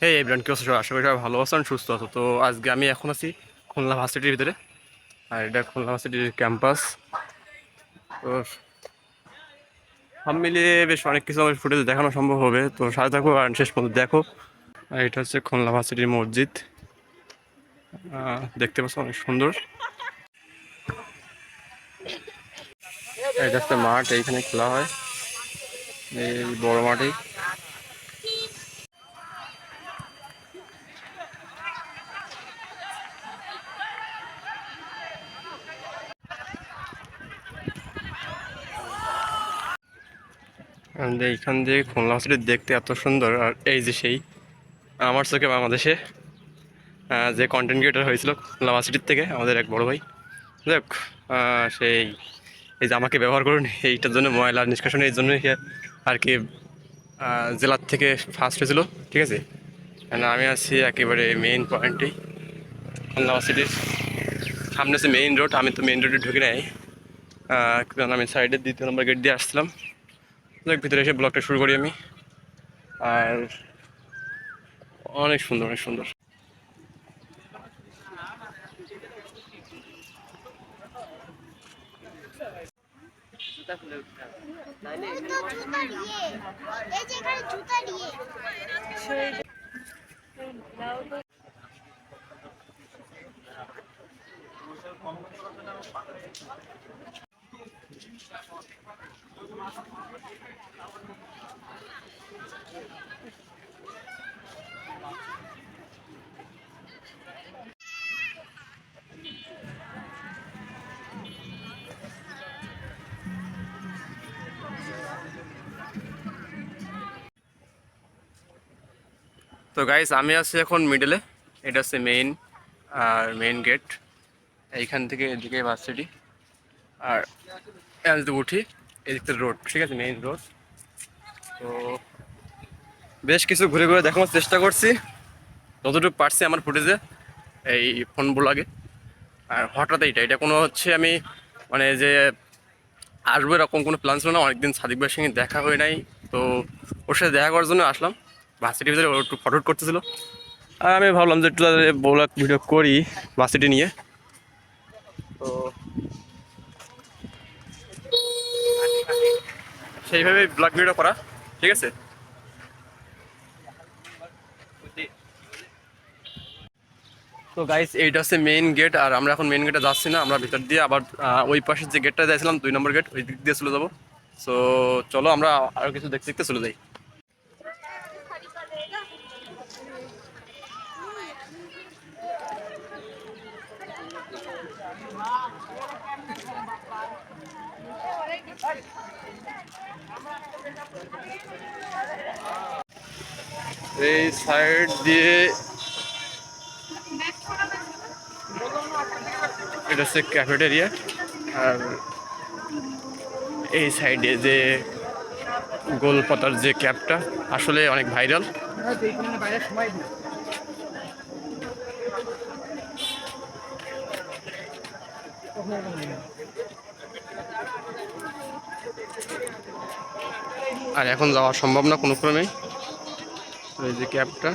হে everyone কি অবস্থা? আশা করি সবাই ভালো আছেন, সুস্থ আছো। তো আজকে আমি এখন আছি খুলনা ভার্সিটির ভিতরে, আর এটা খুলনা ভার্সিটির ক্যাম্পাস। তো সব মিলিয়ে বেশ অনেক কিছু আমার ফুটেজ দেখানো সম্ভব হবে। তো সাথে থাকো আর শেষ পর্যন্ত দেখো। আর এটা হচ্ছে খুলনা ভার্সিটির মসজিদ। দেখতে পাচ্ছ অনেক সুন্দর। এটা হচ্ছে মাঠ, এইখানে খেলা হয়। এই বড় মাঠেই এইখান দিয়ে খুলনা হসপিটাল দেখতে এত সুন্দর, আর এই যে সেই আমার চোখে বাংলাদেশে যে কন্টেন্ট ক্রিয়েটার হয়েছিল খুলনা থেকে, আমাদের এক বড় ভাই। দেখ সেই, এই যে আমাকে ব্যবহার করুন, এইটার জন্য ময়লা নিষ্কাশন, এই জন্য আর কি জেলার থেকে ফার্স্ট হয়েছিল, ঠিক আছে? আমি আছি একেবারে মেইন পয়েন্টেই খুলনা সামনে আছে মেইন রোড আমি তো মেইন রোডে ঢুকে নাই। কারণ আমি সাইডের দ্বিতীয় নম্বর গেট দিয়ে আসছিলাম। দেখ ভিতরে এসে ব্লগটা শুরু করি আমি। আর অনেক সুন্দর অনেক সুন্দর জুতা দিয়ে এই যে এখানে জুতা দিয়ে তো গাইস আমি আছি এখন মিডলে এটা হচ্ছে মেইন আর মেইন গেট এইখান থেকে এদিকে ভার্সিটি আর উঠি। এদিকটা রোড ঠিক আছে মেইন রোড তো বেশ কিছু ঘুরে ঘুরে দেখানোর চেষ্টা করছি। যতটুকু পারছি আমার ফুটেজে এই ফোন ব্লগে আর হঠাৎ এইটা, এটা কোনো হচ্ছে আমি মানে যে আসব এরকম কোনো প্ল্যান ছিল না, অনেকদিন সাদিক ভাইয়ের সঙ্গে দেখা হয়ে নাই। তো ওর সাথে দেখা করার জন্য আসলাম। ভার্সিটির ভিতরে একটু ফটো করতেছিল। আর আমি ভাবলাম যে একটু ভিডিও করি, ভার্সিটি নিয়ে। সেইভাবে ব্লগ ভিডিও করা, ঠিক আছে? তো গাইস এইটা হচ্ছে মেইন গেট আর আমরা এখন মেইন গেটে যাচ্ছি না, আমরা ভিতর দিয়ে আবার ওই পাশের যে গেটটা যাইছিলাম দুই নম্বর গেট ওই দিক দিয়ে চলে যাব। সো চলো আমরা আরও কিছু দেখতে দেখতে চলে যাই। এই সাইড দিয়ে এটা হচ্ছে ক্যাফেটেরিয়া আর এই সাইডে যে গোল পাতার যে ক্যাপটা আসলে অনেক ভাইরাল। আর এখন যাওয়া সম্ভব না কোনো ক্রমেই এই যে ক্যাবটা।